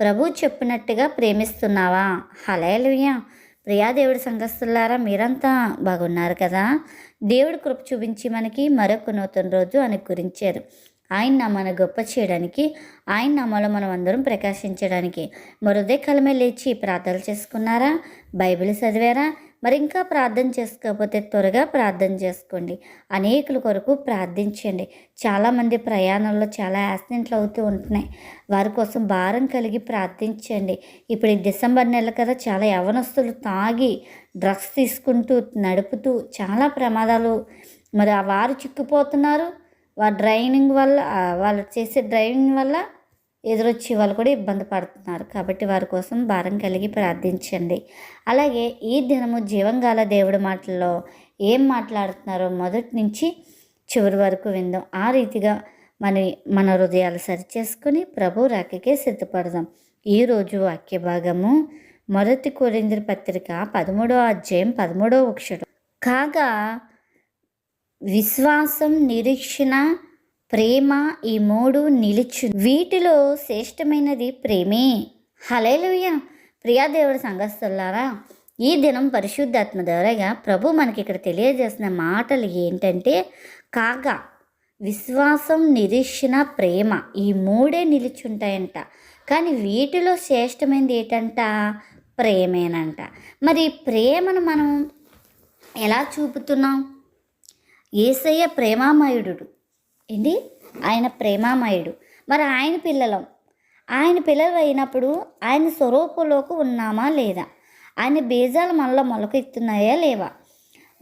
ప్రభు చెప్పినట్టుగా ప్రేమిస్తున్నావా? హలేలుయ్య ప్రియా దేవుడి సంఘస్థులారా మీరంతా బాగున్నారు కదా? దేవుడి కృప చూపించి మనకి మరొక నూతన రోజు అనుకరించారు. ఆయన నామాన గొప్ప చేయడానికి ఆయన నామాలో మనం అందరం ప్రకాశించడానికి మరుదే కలమే లేచి ప్రార్థనలు చేసుకున్నారా? బైబిల్ చదివారా? మరి ఇంకా ప్రార్థన చేసుకోకపోతే త్వరగా ప్రార్థన చేసుకోండి. అనేకుల కొరకు ప్రార్థించండి. చాలామంది ప్రయాణంలో చాలా యాక్సిడెంట్లు అవుతూ ఉంటున్నాయి. వారి కోసం భారం కలిగి ప్రార్థించండి. ఇప్పుడు ఈ డిసెంబర్ నెల కదా చాలా యవనస్తులు తాగి డ్రగ్స్ తీసుకుంటూ నడుపుతూ చాలా ప్రమాదాలు మరి ఆ వారు చిక్కుపోతున్నారు. వారి డ్రైవింగ్ వల్ల వాళ్ళు చేసే డ్రైవింగ్ వల్ల ఎదురొచ్చి వాళ్ళు కూడా ఇబ్బంది పడుతున్నారు. కాబట్టి వారి కోసం భారం కలిగి ప్రార్థించండి. అలాగే ఈ దినము జీవంగాల దేవుడి మాటల్లో ఏం మాట్లాడుతున్నారో మొదటి నుంచి చివరి వరకు విందాం. ఆ రీతిగా మన మన హృదయాలు సరిచేసుకొని ప్రభు రాకకే సిద్ధపడదాం. ఈరోజు వాక్య భాగము మొదటి కోరింద్ర పత్రిక పదమూడో అధ్యాయం పదమూడో అక్షరం కాగా విశ్వాసం నిరీక్షణ ప్రేమ ఈ మూడు నిలుచు. వీటిలో శ్రేష్టమైనది ప్రేమే. హలేలుయ్య ప్రియాదేవుడి సంఘస్థులారా ఈ దినం పరిశుద్ధాత్మ ద్వారాగా ప్రభు మనకి ఇక్కడ తెలియజేసిన మాటలు ఏంటంటే కాగా విశ్వాసం నిరీక్షణ ప్రేమ ఈ మూడే నిలుచుంటాయంట. కానీ వీటిలో శ్రేష్టమైనది ఏంటంట? ప్రేమేనంట. మరి ప్రేమను మనం ఎలా చూపుతున్నాం? ఏసయ్య ప్రేమామయుడు ఏంటి ఆయన ప్రేమామయుడు. మరి ఆయన పిల్లలం? ఆయన పిల్లలు అయినప్పుడు ఆయన స్వరూపంలోకి ఉన్నామా లేదా? ఆయన బీజాలు మనలో మొలకెత్తున్నాయా లేవా?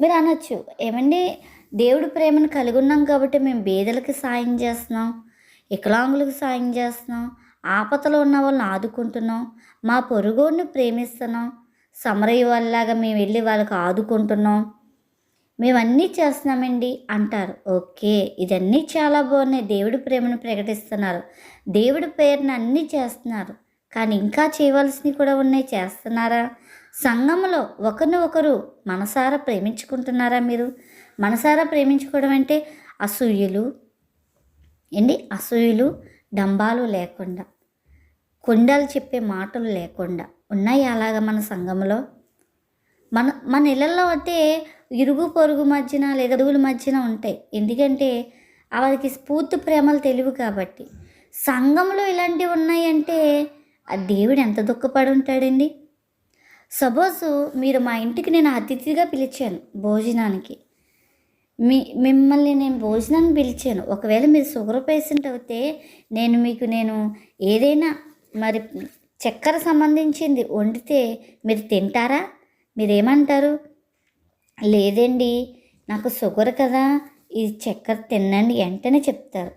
మీరు అనొచ్చు. ఏమండి? దేవుడి ప్రేమను కలిగి ఉన్నాం కాబట్టి మేము బీదలకి సాయం చేస్తున్నాం వికలాంగులకు సాయం చేస్తున్నాం ఆపదలో ఉన్న వాళ్ళని ఆదుకుంటున్నాం మా పొరుగుడిని ప్రేమిస్తున్నాం సమరయ్య వాళ్ళలాగా మేము వెళ్ళి వాళ్ళకి ఆదుకుంటున్నాం. మేము అన్నీ చేస్తున్నామండి అంటారు. ఓకే ఇదన్నీ చాలా బాగున్నాయి. దేవుడి ప్రేమను ప్రకటిస్తున్నారు. దేవుడి పేరును అన్నీ చేస్తున్నారు. కానీ ఇంకా చేయవలసినవి కూడా ఉన్నాయి. చేస్తున్నారా? సంఘంలో ఒకరిని ఒకరు మనసారా ప్రేమించుకుంటున్నారా మీరు? మనసారా ప్రేమించుకోవడం అంటే అసూయలు ఏంటి? అసూయలు డంబాలు లేకుండా కొండలు చెప్పే మాటలు లేకుండా. ఉన్నాయి అలాగా మన సంఘంలో మన మన ఇళ్ళల్లో అయితే ఇరుగు పొరుగు మధ్యన లేదా అడుగుల మధ్యన ఉంటాయి. ఎందుకంటే వారికి స్ఫూర్తి ప్రేమలు తెలివి కాబట్టి. సంఘంలో ఇలాంటివి ఉన్నాయంటే ఆ దేవుడు ఎంత దుఃఖపడి ఉంటాడండి? సపోజ్ మీరు మా ఇంటికి నేను అతిథిగా పిలిచాను భోజనానికి. మీ మిమ్మల్ని నేను భోజనాన్ని పిలిచాను. ఒకవేళ మీరు షుగర్ పేషెంట్ అయితే నేను మీకు నేను ఏదైనా మరి చక్కెర సంబంధించింది వండితే మీరు తింటారా? మీరేమంటారు? లేదండి నాకు షుగర్ కదా ఈ చక్కెర తినండి వెంటనే చెప్తారు.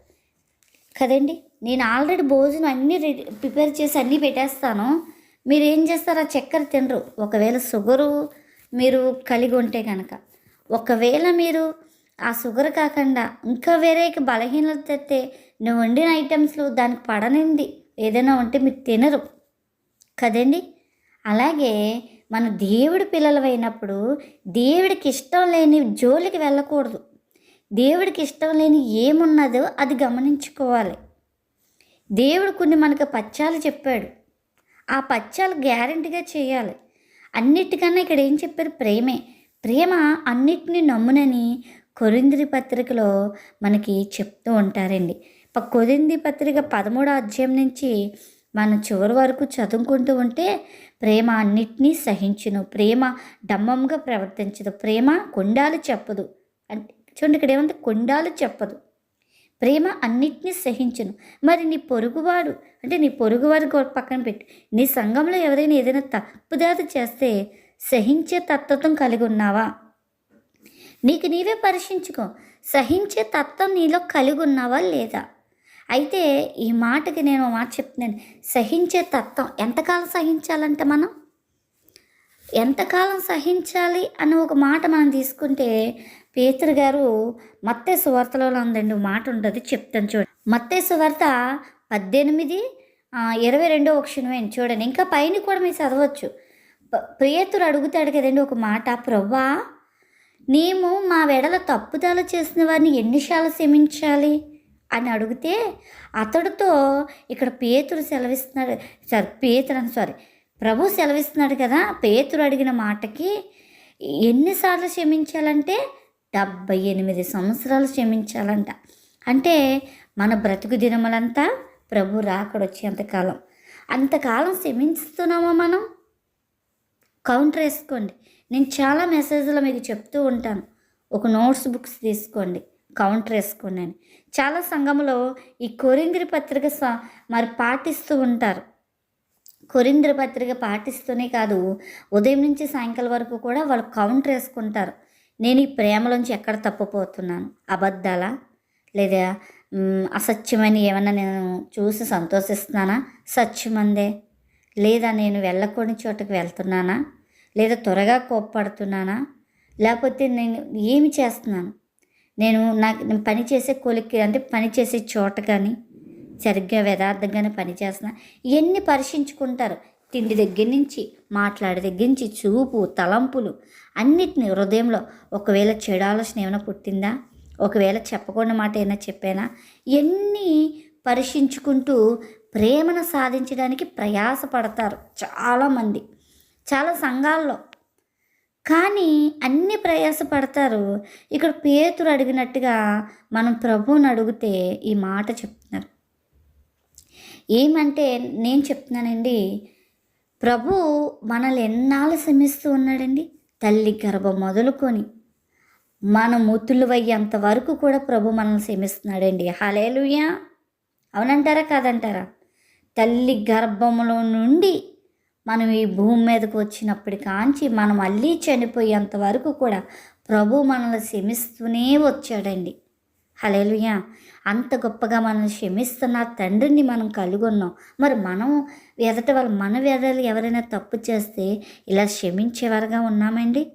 కదండి నేను ఆల్రెడీ భోజనం అన్నీ రెడీ ప్రిపేర్ చేసి అన్నీ పెట్టేస్తాను. మీరు ఏం చేస్తారు ఆ చక్కెర తినరు. ఒకవేళ షుగరు మీరు కలిగి ఉంటే కనుక ఒకవేళ మీరు ఆ షుగర్ కాకుండా ఇంకా వేరే బలహీనత తెస్తే నువ్వు వండిన ఐటమ్స్లో దానికి పడనింది ఏదైనా ఉంటే మీరు తినరు. కదండి అలాగే మన దేవుడి పిల్లలమైనప్పుడు దేవుడికి ఇష్టం లేని జోలికి వెళ్ళకూడదు. దేవుడికి ఇష్టం లేని ఏమున్నదో అది గమనించుకోవాలి. దేవుడు కొన్ని మనకు పచ్చాలు చెప్పాడు. ఆ పచ్చాలు గ్యారెంటీగా చేయాలి. అన్నిటికన్నా ఇక్కడ ఏం చెప్పారు? ప్రేమే. ప్రేమ అన్నిటిని నమ్మునని కొరింద్రి పత్రికలో మనకి చెప్తూ ఉంటారండి. ప- కొరింది పత్రిక పదమూడో అధ్యాయం నుంచి మనం చివరి వరకు చదువుకుంటూ ఉంటే ప్రేమ అన్నిటినీ సహించును. ప్రేమ డమ్మంగా ప్రవర్తించదు. ప్రేమ కొండాలు చెప్పదు. అంటే చూడండి ఇక్కడ ఏమంటే కొండాలు చెప్పదు. ప్రేమ అన్నిటినీ సహించును. మరి నీ పొరుగువాడు అంటే నీ పొరుగువాడు పక్కన పెట్టు. నీ సంఘంలో ఎవరైనా ఏదైనా తప్పుదారి చేస్తే సహించే తత్వం కలిగి ఉన్నావా? నీకు నీవే పరీక్షించుకో సహించే తత్వం నీలో కలిగి ఉన్నావా లేదా? అయితే ఈ మాటకి నేను మాట చెప్తున్నాను. సహించే తత్వం ఎంతకాలం సహించాలంటే మనం? ఎంతకాలం సహించాలి అన్న ఒక మాట మనం తీసుకుంటే పేతురు గారు మత్తే సువార్తలో ఉందండి మాట ఉంటుంది చెప్తాను చూడండి మత్తే సువార్త పద్దెనిమిది ఇరవై రెండో క్షణమేంటి చూడండి. ఇంకా పైన కూడా మీరు చదవచ్చు. ప్రియతుడు పేతురు అడుగుతాడు కదండి ఒక మాట ప్రవ్వా మేము మా వెడల తప్పుదల చేసిన వారిని ఎన్నిసార్లు క్షమించాలి? అని అడిగితే అతడితో ఇక్కడ పేతురు సెలవిస్తున్నాడు. సారీ పేతురు అని సారీ. ప్రభు సెలవిస్తున్నాడు కదా పేతురు అడిగిన మాటకి ఎన్నిసార్లు క్షమించాలంటే? డెబ్బై ఎనిమిది సంవత్సరాలు క్షమించాలంట. అంటే మన బ్రతుకు దినములంతా ప్రభు రాకడొచ్చేంతకాలం అంతకాలం క్షమించుతున్నామా మనం? కౌంటర్ వేసుకోండి. నేను చాలా మెసేజ్లో మీకు చెప్తూ ఉంటాను. ఒక నోట్స్ బుక్స్ తీసుకోండి. కౌంటర్ వేసుకున్నాను. చాలా సంఘంలో ఈ కొరింద్రి పత్రిక స- మరి పాటిస్తూ ఉంటారు. కొరింద్ర పత్రిక పాటిస్తూనే కాదు ఉదయం నుంచి సాయంకాలం వరకు కూడా వాళ్ళు కౌంటర్ వేసుకుంటారు. నేను ఈ ప్రేమలోంచి ఎక్కడ తప్పిపోతున్నాను? అబద్ధాలా? లేదా అసత్యమైన ఏమైనా నేను చూసి సంతోషిస్తున్నానా? సత్యమందే. లేదా నేను వెళ్ళకూడని చోటకి వెళ్తున్నానా? లేదా త్వరగా కోప్పడుతున్నానా? లేకపోతే నేను ఏమి చేస్తున్నాను? నేను నాకు నేను పని చేసే కొలిక్కి అంటే పని చేసే చోట కానీ సరిగ్గా యథార్థంగానే పనిచేస్తున్నా ఇవన్నీ పరీక్షించుకుంటారు తిండి దగ్గర నుంచి మాట్లాడే దగ్గర నుంచి చూపు తలంపులు అన్నిటిని హృదయంలో ఒకవేళ చెడు ఆలోచన ఏమైనా పుట్టిందా? ఒకవేళ చెప్పకుండా మాట ఏమైనా చెప్పానా? ఇవన్నీ పరీక్షించుకుంటూ ప్రేమను సాధించడానికి ప్రయాసపడతారు చాలామంది. చాలా సంఘాల్లో కానీ అన్ని ప్రయాసపడతారు. ఇక్కడ పేతురు అడిగినట్టుగా మనం ప్రభువుని అడిగితే ఈ మాట చెప్తున్నారు. ఏమంటే నేను చెప్తున్నానండి ప్రభు మనల్ని ఎన్నాళ్ళు శ్రమిస్తూ ఉన్నాడండి? తల్లి గర్భం మొదలుకొని మన ముత్తులు అయ్యేంత వరకు కూడా ప్రభు మనల్ని శ్రమిస్తున్నాడండి. హలేలుయా అవునంటారా? కాదంటారా? తల్లి గర్భంలో నుండి మనం ఈ భూమి మీదకు వచ్చినప్పటి కాంచి మనం మళ్ళీ చనిపోయేంత వరకు కూడా ప్రభు మనల్ని క్షమిస్తూనే వచ్చాడండి. హలేలుయా అంత గొప్పగా మనల్ని క్షమిస్తున్న తండ్రిని మనం కలుగున్నాం. మరి మనం ఎదట వాళ్ళు మన వెదలు ఎవరైనా తప్పు చేస్తే ఇలా క్షమించేవారుగా ఉన్నామండి?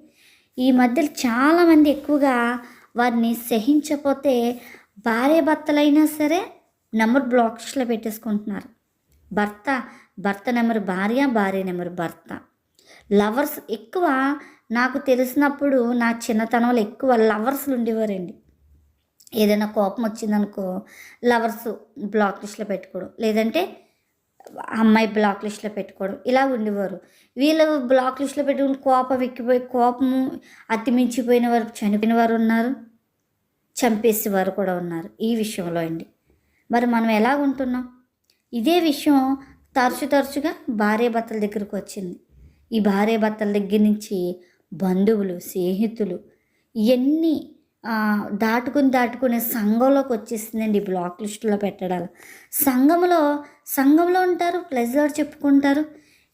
ఈ మధ్యలో చాలామంది ఎక్కువగా వారిని సహించకపోతే భార్య భర్తలైనా సరే నెంబర్ బ్లాక్స్లో పెట్టేసుకుంటున్నారు. భర్త భర్త నెంబర్ భార్య భార్య నెంబర్ భర్త. లవర్స్ ఎక్కువ నాకు తెలిసినప్పుడు నా చిన్నతనంలో ఎక్కువ లవర్స్లు ఉండేవారండి. ఏదైనా కోపం వచ్చిందనుకో లవర్స్ బ్లాక్ లిస్ట్లో పెట్టుకోవడం లేదంటే అమ్మాయి బ్లాక్ లిస్ట్లో పెట్టుకోవడం ఇలా ఉండేవారు. వీళ్ళు బ్లాక్ లిస్ట్లో పెట్టుకుని కోపం ఎక్కిపోయి కోపము అతిమించిపోయిన వారు చనిపోయిన వారు ఉన్నారు చంపేసేవారు కూడా ఉన్నారు ఈ విషయంలో అండి. మరి మనం ఎలా ఉంటున్నాం? ఇదే విషయం తరచు తరచుగా భార్య భర్తల దగ్గరకు వచ్చింది. ఈ భార్య భర్తల దగ్గర నుంచి బంధువులు స్నేహితులు ఇవన్నీ దాటుకుని దాటుకునే సంఘంలోకి వచ్చేసిందండి బ్లాక్ లిస్టులో పెట్టడాలు. సంఘంలో సంఘంలో ఉంటారు ప్లెజర్ చెప్పుకుంటారు.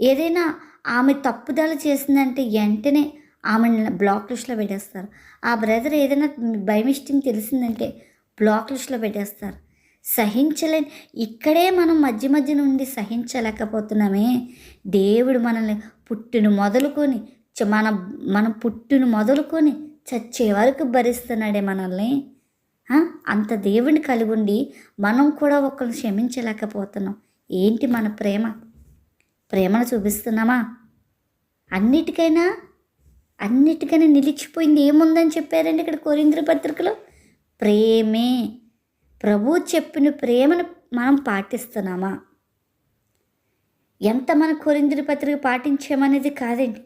ఏదైనా ఆమె తప్పుదల చేసిందంటే వెంటనే ఆమెను బ్లాక్ లిస్ట్లో పెట్టేస్తారు. ఆ బ్రదర్ ఏదైనా బై మిస్టేక్ తెలిసిందంటే బ్లాక్ లిస్ట్లో పెట్టేస్తారు. సహించలేని ఇక్కడే మనం మధ్య మధ్య నుండి సహించలేకపోతున్నామే. దేవుడు మనల్ని పుట్టును మొదలుకొని చ- మన మనం పుట్టును మొదలుకొని చచ్చే వరకు భరిస్తున్నాడే మనల్ని. అంత దేవుని కలిగి ఉండి మనం కూడా ఒకరిని క్షమించలేకపోతున్నాం. ఏంటి మన ప్రేమ? ప్రేమను చూపిస్తున్నామా? అన్నిటికైనా అన్నిటికైనా నిలిచిపోయింది ఏముందని చెప్పారండి ఇక్కడ కోరింద్ర పత్రికలో? ప్రేమే. ప్రభు చెప్పిన ప్రేమను మనం పాటిస్తున్నామా? ఎంత మన కొరింద్రి పత్రిక పాటించామనేది కాదండి.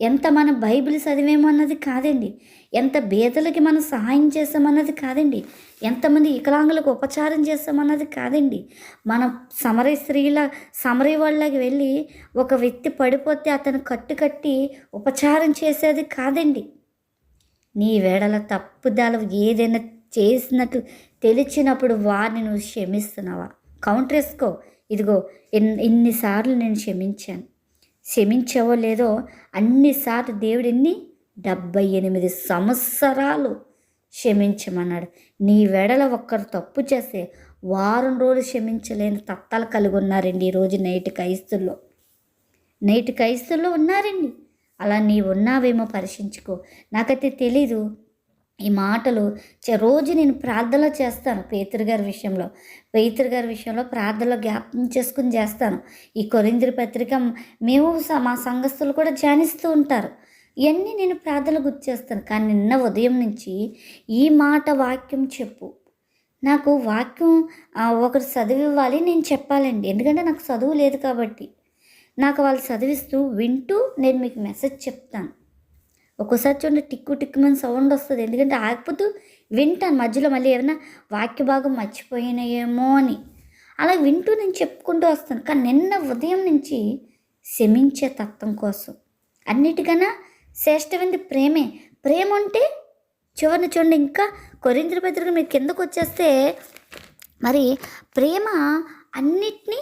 ఎంత మన బైబిల్ చదివేమన్నది కాదండి. ఎంత బేదలకి మనం సహాయం చేస్తామన్నది కాదండి. ఎంతమంది వికలాంగులకు ఉపచారం చేస్తామన్నది కాదండి. మన సమరయ స్త్రీల సమరయ వాళ్ళకి వెళ్ళి ఒక వ్యక్తి పడిపోతే అతను కట్టు కట్టి ఉపచారం చేసేది కాదండి. నీ వేడల తప్పుదల ఏదైనా చేసినట్టు తెలిసినప్పుడు వారిని నువ్వు క్షమిస్తున్నావా? కౌంటర్ వేసుకో ఇదిగో ఇన్నిసార్లు నేను క్షమించాను. క్షమించావో లేదో అన్నిసార్లు దేవుడు ఎన్ని? డెబ్బై ఎనిమిది సంవత్సరాలు క్షమించమన్నాడు. నీ వెడల ఒక్కరు తప్పు చేస్తే వారం రోజులు క్షమించలేని తత్తాలు కలిగి ఉన్నారండి ఈరోజు నైట్ క్రైస్తుల్లో నైట్ క్రైస్తుల్లో ఉన్నారండి. అలా నీవున్నావేమో పరీక్షించుకో. నాకైతే తెలీదు. ఈ మాటలు చ- రోజు నేను ప్రార్థన చేస్తాను పేతురు గారి విషయంలో. పేతురు గారి విషయంలో ప్రార్థనలో జ్ఞాపకం చేసుకుని చేస్తాను. ఈ కొరింద్రి పత్రిక మేము మా సంఘస్థులు కూడా ధ్యానిస్తూ ఉంటారు. ఇవన్నీ నేను ప్రార్థనలు గుర్తు చేస్తాను. కానీ నిన్న ఉదయం నుంచి ఈ మాట వాక్యం చెప్పు. నాకు వాక్యం ఒకరు చదివివ్వాలి నేను చెప్పాలండి. ఎందుకంటే నాకు చదువు లేదు కాబట్టి. నాకు వాళ్ళు చదివిస్తూ వింటూ నేను మీకు మెసేజ్ చెప్తాను. ఒక్కోసారి చూడండి టిక్కు టిక్కుమని సౌండ్ వస్తుంది. ఎందుకంటే ఆగిపోతూ వింటాను. మధ్యలో మళ్ళీ ఏమైనా వాక్య భాగం మర్చిపోయినాయేమో అని. అలా వింటూ నేను చెప్పుకుంటూ వస్తాను. కానీ నిన్న ఉదయం నుంచి శమించే తత్వం కోసం. అన్నిటికన్నా శ్రేష్టమైనది ప్రేమే. ప్రేమ ఉంటే చివరిని చూడండి ఇంకా కొరింద్ర పత్రిక మీరు కిందకు వచ్చేస్తే మరి ప్రేమ అన్నిటినీ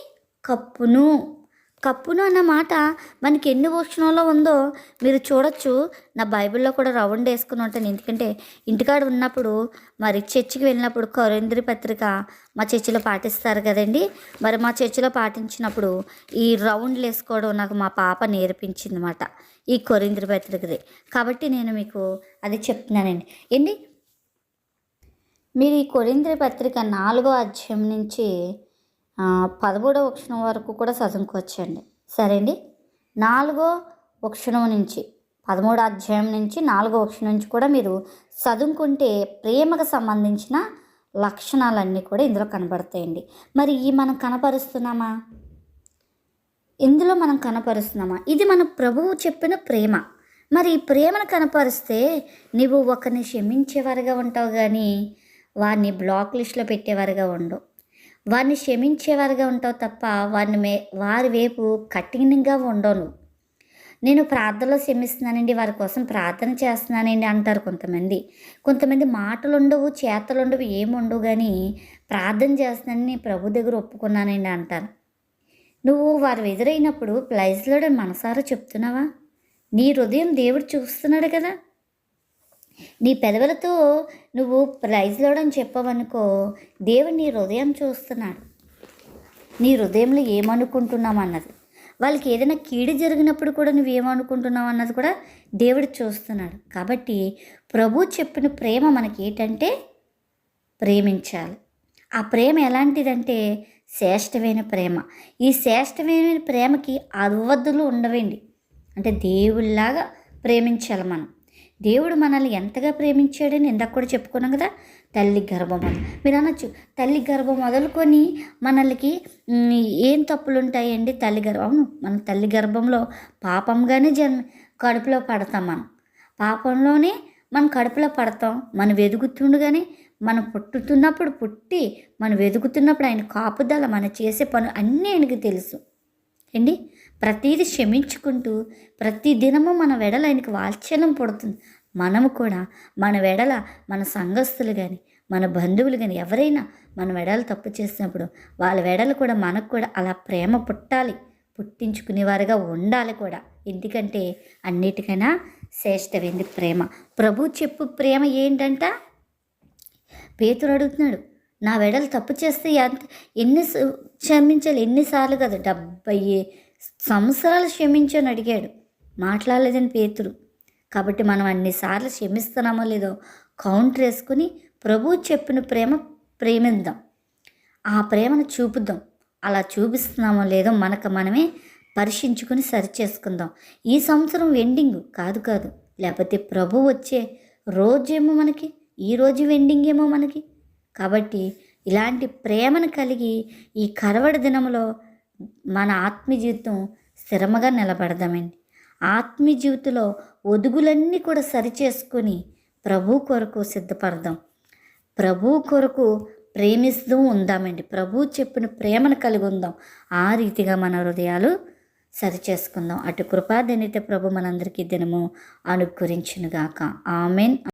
కప్పును. కప్పును అన్న మాట మనకి ఎన్ని వర్షణలో ఉందో మీరు చూడొచ్చు. నా బైబిల్లో కూడా రౌండ్ వేసుకుని ఉంటాను. ఎందుకంటే ఇంటికాడ ఉన్నప్పుడు మరి చర్చికి వెళ్ళినప్పుడు కరేంద్రి పత్రిక మా చర్చిలో పాటిస్తారు కదండి. మరి మా చర్చిలో పాటించినప్పుడు ఈ రౌండ్లు వేసుకోవడం నాకు మా పాప నేర్పించింది అనమాట ఈ కొరింద్రి పత్రికది. కాబట్టి నేను మీకు అది చెప్తున్నానండి. ఏంటి? మీరు ఈ కొరింద్రి పత్రిక నాలుగో అధ్యాయం నుంచి పదమూడో పదమూడవ వక్షణం వరకు కూడా చదువుకోవచ్చండి సరే అండి నాలుగో వక్షణం నుంచి పదమూడో అధ్యాయం నుంచి నాలుగో వక్షణం నుంచి కూడా మీరు చదువుకుంటే ప్రేమకు సంబంధించిన లక్షణాలన్నీ కూడా ఇందులో కనబడతాయండి. మరి ఈ మనం కనపరుస్తున్నామా? ఇందులో మనం కనపరుస్తున్నామా? ఇది మన ప్రభువు చెప్పిన ప్రేమ. మరి ఈ ప్రేమను కనపరిస్తే నువ్వు ఒకరిని క్షమించేవారుగా ఉంటావు కానీ వారిని బ్లాక్ లిస్ట్లో పెట్టేవారుగా ఉండవు వారిని క్షమించేవారుగా ఉంటావు తప్ప వారిని మే వారి వైపు కఠినంగా ఉండవు నేను ప్రార్థనలో క్షమిస్తున్నానండి వారి కోసం ప్రార్థన చేస్తున్నానండి అంటారు కొంతమంది. కొంతమంది మాటలు ఉండవు చేతలు ఉండవు ఏముండవు కానీ ప్రార్థన చేస్తున్నానని ప్రభు దగ్గర ఒప్పుకున్నానండి అంటారు. నువ్వు వారు ఎదురైనప్పుడు ప్లైజ్లో మనసారా చెప్తున్నావా? నీ హృదయం దేవుడు చూస్తున్నాడు కదా. నీ పెదవులతో నువ్వు ప్రైజ్లోడ్ అని చెప్పవనుకో దేవుడు నీ హృదయం చూస్తున్నాడు. నీ హృదయంలో ఏమనుకుంటున్నావు అన్నది వాళ్ళకి ఏదైనా కీడు జరిగినప్పుడు కూడా నువ్వు ఏమనుకుంటున్నావు అన్నది కూడా దేవుడు చూస్తున్నాడు. కాబట్టి ప్రభు చెప్పిన ప్రేమ మనకి ఏంటంటే ప్రేమించాలి. ఆ ప్రేమ ఎలాంటిదంటే శ్రేష్టమైన ప్రేమ. ఈ శ్రేష్టమైన ప్రేమకి అవద్దులు ఉండవండి? అంటే దేవుళ్ళలాగా ప్రేమించాలి మనం. దేవుడు మనల్ని ఎంతగా ప్రేమించాడని ఇందాక కూడా చెప్పుకున్నాం కదా? తల్లి గర్భం మీరు అనొచ్చు. తల్లి గర్భం మొదలుకొని మనల్కి ఏం తప్పులు ఉంటాయండి తల్లి గర్భం? అవును మన తల్లి గర్భంలో పాపంగానే జన్మ కడుపులో పడతాం మనం. పాపంలోనే మనం కడుపులో పడతాం. మనం వెదుగుతుండగానే మనం పుట్టుతున్నప్పుడు పుట్టి మనం వెదుగుతున్నప్పుడు ఆయన కాపుదల మనం చేసే పనులు అన్నీ ఆయనకి తెలుసు. ఏంటి? ప్రతీది క్షమించుకుంటూ ప్రతి దినము మన వెడల ఆయనకి వాత్సల్యం పడుతుంది. మనము కూడా మన వెడల మన సంఘస్థులు కానీ మన బంధువులు కానీ ఎవరైనా మన వెడలు తప్పు చేసినప్పుడు వాళ్ళ వెడలు కూడా మనకు కూడా అలా ప్రేమ పుట్టాలి. పుట్టించుకునేవారుగా ఉండాలి కూడా. ఎందుకంటే అన్నిటికైనా శ్రేష్టమైంది ప్రేమ. ప్రభు చెప్పు ప్రేమ ఏంటంట? పేతురు అడుగుతున్నాడు. నా వెడలు తప్పు చేస్తే ఎంత ఎన్ని స- క్షమించాలి? ఎన్నిసార్లు కదా. డెబ్బై సంవత్సరాలు క్షమించని అడిగాడు. మాట్లాడలేదని పేతురు కాబట్టి మనం అన్నిసార్లు క్షమిస్తున్నామో లేదో కౌంటర్ వేసుకుని ప్రభు చెప్పిన ప్రేమ ప్రేమిద్దాం. ఆ ప్రేమను చూపుదాం అలా చూపిస్తున్నామో లేదో మనకు మనమే పరీక్షించుకుని సరి చేసుకుందాం. ఈ సంవత్సరం ఎండింగ్ కాదు కాదు. లేకపోతే ప్రభు వచ్చే రోజేమో మనకి? ఈ రోజు వెండింగ్ ఏమో మనకి? కాబట్టి ఇలాంటి ప్రేమను కలిగి ఈ కరవడి దినంలో మన ఆత్మీయ జీవితం స్థిరముగా నిలబడదామండి. ఆత్మీయ జీవితంలో ఒదుగులన్నీ కూడా సరిచేసుకొని ప్రభు కొరకు సిద్ధపడదాం. ప్రభు కొరకు ప్రేమిస్తూ ఉందామండి. ప్రభు చెప్పిన ప్రేమను కలిగి ఉందాం. ఆ రీతిగా మన హృదయాలు సరిచేసుకుందాం. అటు కృపాదనిత ప్రభు మనందరికీ దినము అనుగ్రహించునుగాక. ఆమెన్.